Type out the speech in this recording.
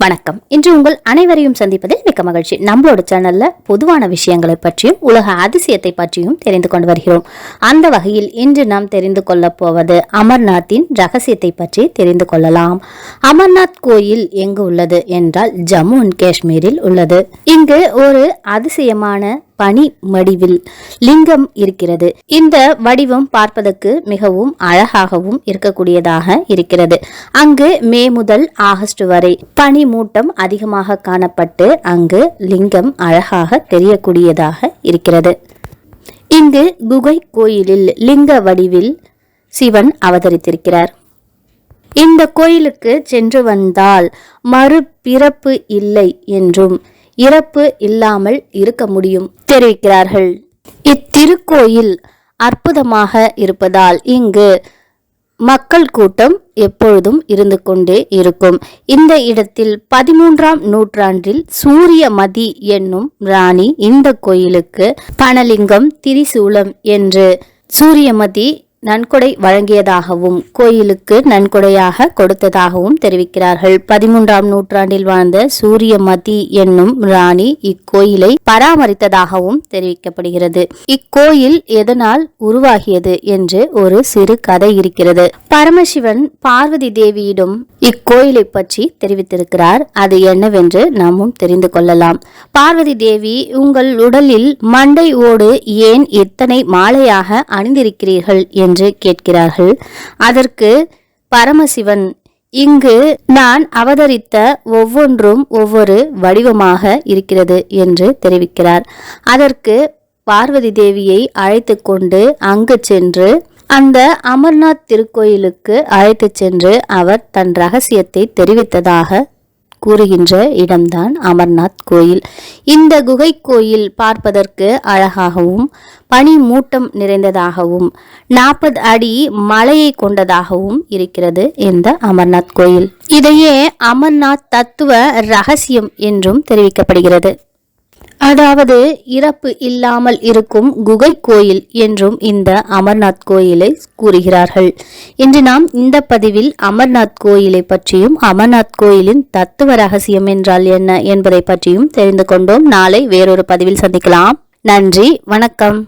வணக்கம். இன்று உங்கள் அனைவரையும் சந்திப்பதில் மிக்க மகிழ்ச்சி. நம்மளோட சேனல்ல பொதுவான விஷயங்களை பற்றியும் உலக அதிசயத்தை பற்றியும் தெரிந்து கொண்டு வருகிறோம். அந்த வகையில் இன்று நாம் தெரிந்து கொள்ளப் போவது அமர்நாத்தின் ரகசியத்தை பற்றி தெரிந்து கொள்ளலாம். அமர்நாத் கோயில் எங்கு உள்ளது என்றால் ஜம்மு அண்ட் காஷ்மீரில் உள்ளது. இங்கு ஒரு அதிசயமான பனி மடிவில் லிங்கம் இருக்கிறது. இந்த வடிவம் பார்ப்பதற்கு மிகவும் அழகாகவும் இருக்கக்கூடியதாக இருக்கிறது. அங்கு மே முதல் ஆகஸ்ட் வரை பனி மூட்டம் அதிகமாக காணப்பட்டு அங்கு லிங்கம் அழகாக தெரியக்கூடியதாக இருக்கிறது. இங்கு குகை கோயிலில் லிங்க வடிவில் சிவன் அவதரித்திருக்கிறார். இந்த கோயிலுக்கு சென்று வந்தால் மறுபிறப்பு இல்லை என்றும் இறப்பு இல்லாமல் இருக்க முடியும் தெரிவிக்கிறார்கள். இத்திருக்கோயில் அற்புதமாக இருப்பதால் இங்கு மக்கள் கூட்டம் எப்பொழுதும் இருந்து கொண்டே இருக்கும். இந்த இடத்தில் பதிமூன்றாம் நூற்றாண்டில் சூரியமதி என்னும் ராணி இந்த கோயிலுக்கு பனலிங்கம் திரிசூலம் என்று சூரியமதி நன்கொடை வழங்கியதாகவும் கோயிலுக்கு நன்கொடையாக கொடுத்ததாகவும் தெரிவிக்கிறார்கள். பதிமூன்றாம் நூற்றாண்டில் வாழ்ந்த சூரியமதி என்னும் ராணி இக்கோயிலை பராமரித்ததாகவும் தெரிவிக்கப்படுகிறது. இக்கோயில் எதனால் உருவாகியது என்று ஒரு சிறு கதை இருக்கிறது. பரமசிவன் பார்வதி தேவியிடம் இக்கோயிலை பற்றி தெரிவித்திருக்கிறார். அது என்னவென்று நாமும் தெரிந்து கொள்ளலாம். பார்வதி தேவி உங்கள் உடலில் மண்டை ஓடு ஏன் இத்தனை மாலையாக அணிந்திருக்கிறீர்கள் என்று கேட்கிறார்கள். அதற்கு பரமசிவன் இங்கு நான் அவதரித்த ஒவ்வொன்றும் ஒவ்வொரு வடிவமாக இருக்கிறது என்று தெரிவிக்கிறார். அதற்கு பார்வதி தேவியை அழைத்து கொண்டு அங்கு சென்று அந்த அமர்நாத் திருக்கோயிலுக்கு அழைத்து சென்று அவர் தன் ரகசியத்தை தெரிவித்ததாக கூறுகின்ற இடம்தான் அமர்நாத் கோயில். இந்த குகை கோயில் பார்ப்பதற்கு அழகாகவும் பனி மூட்டம் நிறைந்ததாகவும் நாற்பது அடி மலையை கொண்டதாகவும் இருக்கிறது இந்த அமர்நாத் கோயில். இதையே அமர்நாத் தத்துவ ரகசியம் என்றும் தெரிவிக்கப்படுகிறது. அதாவது இறப்பு இல்லாமல் இருக்கும் குகை கோயில் என்றும் இந்த அமர்நாத் கோயிலை கூறுகிறார்கள். இன்று நாம் இந்த பதிவில் அமர்நாத் கோயிலை பற்றியும் அமர்நாத் கோயிலின் தத்துவ ரகசியம் என்றால் என்ன என்பதை பற்றியும் தெரிந்து கொண்டோம். நாளை வேறொரு பதிவில் சந்திக்கலாம். நன்றி வணக்கம்.